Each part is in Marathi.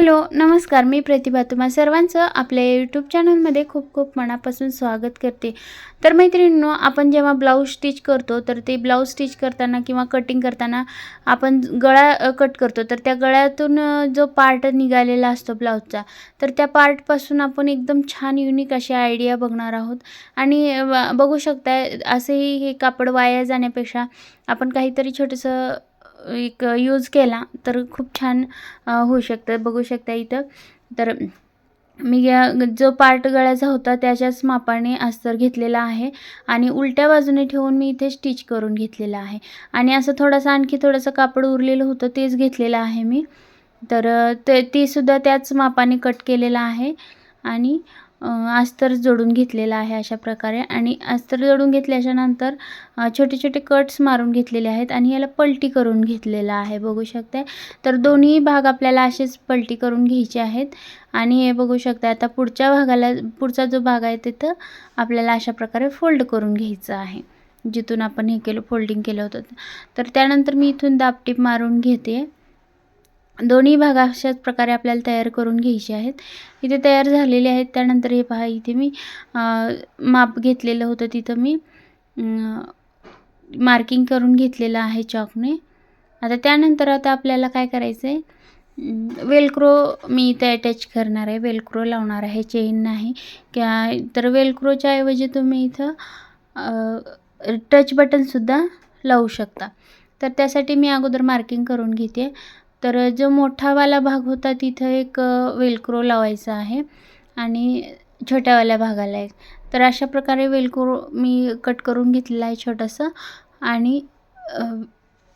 हॅलो नमस्कार. मी प्रतिभा तुम्हा सर्वांचं आपल्या यूट्यूब चॅनलमध्ये खूप खूप मनापासून स्वागत करते. तर मैत्रिणींनो आपण जेव्हा ब्लाऊज स्टिच करतो तर ते ब्लाऊज स्टिच करताना किंवा कटिंग करताना आपण गळा कट करतो. तर त्या गळ्यातून जो पार्ट निघालेला असतो ब्लाऊजचा तर त्या पार्टपासून आपण एकदम छान युनिक अशी आयडिया बघणार आहोत. आणि बघू शकताय असेही हे कापड वाया जाण्यापेक्षा आपण काहीतरी छोटंसं एक यूज केला तर खूप छान होऊ शकतं. बघू शकता इथं. तर मी जो पार्ट गळ्याचा होता त्याच्याच मापाने अस्तर घेतलेला आहे आणि उलट्या बाजूने ठेवून मी इथे स्टिच करून घेतलेलं आहे. आणि असं थोडासा आणखी थोडंसं कापड उरलेलं होतं तेच घेतलेलं आहे मी. तर ते तीसुद्धा त्याच मापाने कट केलेलं आहे. आणि अस्तर जोडून घेतलेलं आहे अशा प्रकारे. आणि अस्तर जोडून घेतल्याच्या नंतर छोटे छोटे कट्स मारून घेतलेले आहेत आणि याला पलटी करून घेतलेलं आहे. बघू शकताय? तर दोन्ही भाग आपल्याला असेच पलटी करून घ्यायचे आहेत. आणि हे बघू शकता आता पुढच्या भागाला पुढचा जो भाग आहे तिथं आपल्याला अशा प्रकारे फोल्ड करून घ्यायचं आहे. जिथून आपण हे केलं फोल्डिंग केलं होतं. तर त्यानंतर मी इथून दापटीप मारून घेते. दोन्ही भाग अशाच प्रकारे आपल्याला तयार करून घ्यायचे आहेत. इथे तयार झालेले आहेत. त्यानंतर हे पहा इथे मी माप घेतलेलं होतं तिथं मी. मार्किंग करून घेतलेलं आहे चॉकने आता त्यानंतर आता आपल्याला काय करायचं आहे वेलक्रो मी इथे अटॅच करणार आहे. वेलक्रो लावणार आहे. चेन नाही. क्या तर वेलक्रोच्या ऐवजी तुम्ही इथं टच बटनसुद्धा लावू शकता. तर त्यासाठी मी अगोदर मार्किंग करून घेते. तर जो मोठावाला भाग होता तिथं एक वेलक्रो लावायचा आहे आणि छोट्यावाल्या भागाला एक. तर अशा प्रकारे वेलक्रो मी कट करून घेतलेला आहे छोटंसं आणि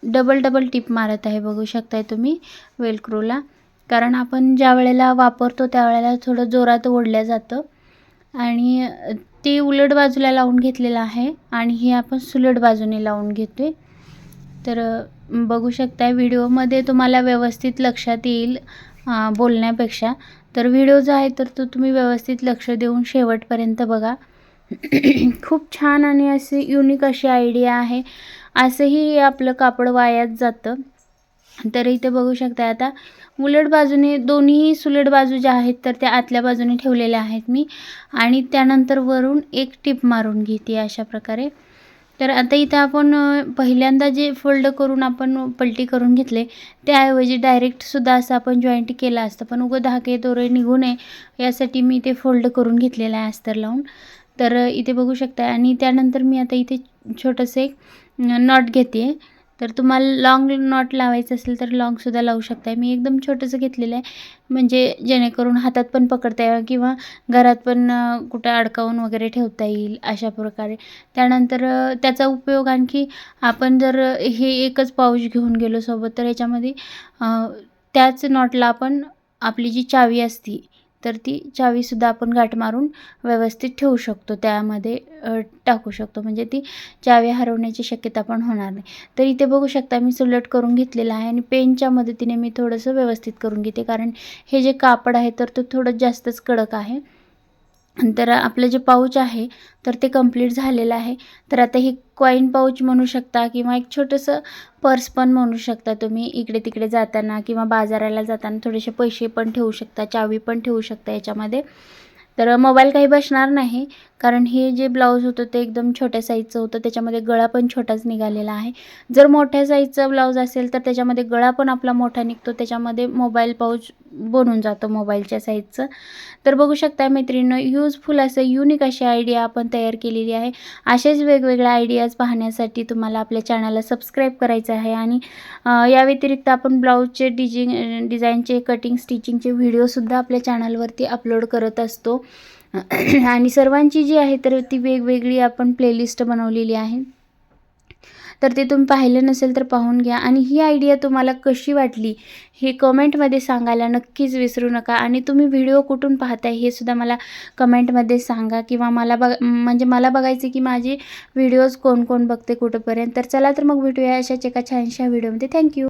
डबल डबल टिप मारत आहे बघू शकताय तुम्ही वेलक्रोला. कारण आपण ज्या वेळेला वापरतो त्यावेळेला थोडं जोरात ओढलं जातं आणि ते उलट बाजूला लावून घेतलेलं आहे आणि हे आपण सुलट बाजूने लावून घेतो आहे तर बघू शकताय. व्हिडिओमध्ये तुम्हाला व्यवस्थित लक्षात येईल बोलण्यापेक्षा. तर व्हिडिओ जो आहे तर तो तुम्ही व्यवस्थित लक्ष देऊन शेवटपर्यंत बघा. खूप छान आणि अशी युनिक अशी आयडिया आहे. असंही आपलं कापड वायात जातं. तर इथे बघू शकता आता उलट बाजूने दोन्ही सुलट बाजू ज्या आहेत तर त्या आतल्या बाजूने ठेवलेल्या आहेत मी. आणि त्यानंतर वरून एक टिप मारून घेते अशा प्रकारे. तर आता इथं आपण पहिल्यांदा जे फोल्ड करून आपण पलटी करून घेतले त्याऐवजी डायरेक्टसुद्धा असं आपण जॉईंट केलं असतं. पण उगं धागे दोरे निघू नये यासाठी मी ते फोल्ड करून घेतलेलं आहे अस्तर लावून. तर इथे बघू शकता आणि त्यानंतर मी आता इथे छोटंसं एक नॉट घेते तर तुम्हाला लाँग नॉट लावायचं असेल तर लाँगसुद्धा लावू शकताय. मी एकदम छोटंसं घेतलेलं आहे. म्हणजे जेणेकरून हातात पण पकडता येईल किंवा घरात पण कुठं अडकावून वगैरे ठेवता येईल अशा प्रकारे. त्यानंतर त्याचा उपयोग आणखी आपण जर हे एकच पाऊच घेऊन गेलो सोबत तर ह्याच्यामध्ये त्याच नॉटला आपण आपली जी चावी असती तर ती चावीसुद्धा आपण गाठ मारून व्यवस्थित ठेवू शकतो. त्यामध्ये टाकू शकतो. म्हणजे ती चावी हरवण्याची शक्यता पण होणार नाही. तर इथे बघू शकता मी सुलट करून घेतलेलं आहे आणि पेनच्या मदतीने मी थोडंसं व्यवस्थित करून घेते. कारण हे जे कापड आहे तर तो थोडं जास्तच कडक आहे. तर आपलं जे पाऊच आहे तर ते कंप्लीट झालेलं आहे. तर आता हे कॉईन पाऊच म्हणू शकता किंवा एक छोटंसं पर्स पण म्हणू शकता तुम्ही. इकडे तिकडे जाताना किंवा बाजाराला जाताना थोडेसे पैसे पण ठेवू शकता चावी पण ठेवू शकता याच्यामध्ये. तर मोबाईल काही बसणार नाही कारण हे जे ब्लाऊज होतं ते एकदम छोट्या साईजचं होतं. त्याच्यामध्ये गळा पण छोटाच निघालेला आहे. जर मोठ्या साईजचं ब्लाऊज असेल तर त्याच्यामध्ये गळा पण आपला मोठा निघतो. त्याच्यामध्ये मोबाईल पाऊच बनून जातो मोबाईलच्या साईजचं. तर बघू शकता मैत्रिणीनं यूजफुल असं युनिक अशी आयडिया आपण तयार केलेली आहे. असेच वेगवेगळ्या आयडियाज पाहण्यासाठी तुम्हाला आपल्या चॅनलला सबस्क्राईब करायचं आहे आणि या व्यतिरिक्त आपण ब्लाऊजचे डिजिंग डिझाईनचे कटिंग स्टिचिंगचे व्हिडिओसुद्धा आपल्या चॅनलवरती अपलोड करत असतो. आणि सर्वांची जी आहे तर ती वेगवेगळी आपण प्लेलिस्ट बनवलेली आहे. तर ते तुम्ही पाहिलं नसेल तर पाहून घ्या. आणि ही आयडिया तुम्हाला कशी वाटली हे कमेंटमध्ये सांगायला नक्कीच विसरू नका. आणि तुम्ही व्हिडिओ कुठून पाहताय हे सुद्धा मला कमेंटमध्ये सांगा. किंवा मला बघ म्हणजे मला बघायचे की माझे व्हिडिओज कोण कोण बघते कुठंपर्यंत. तर चला तर मग भेटूया अशाच एका छानशा व्हिडिओमध्ये थँक्यू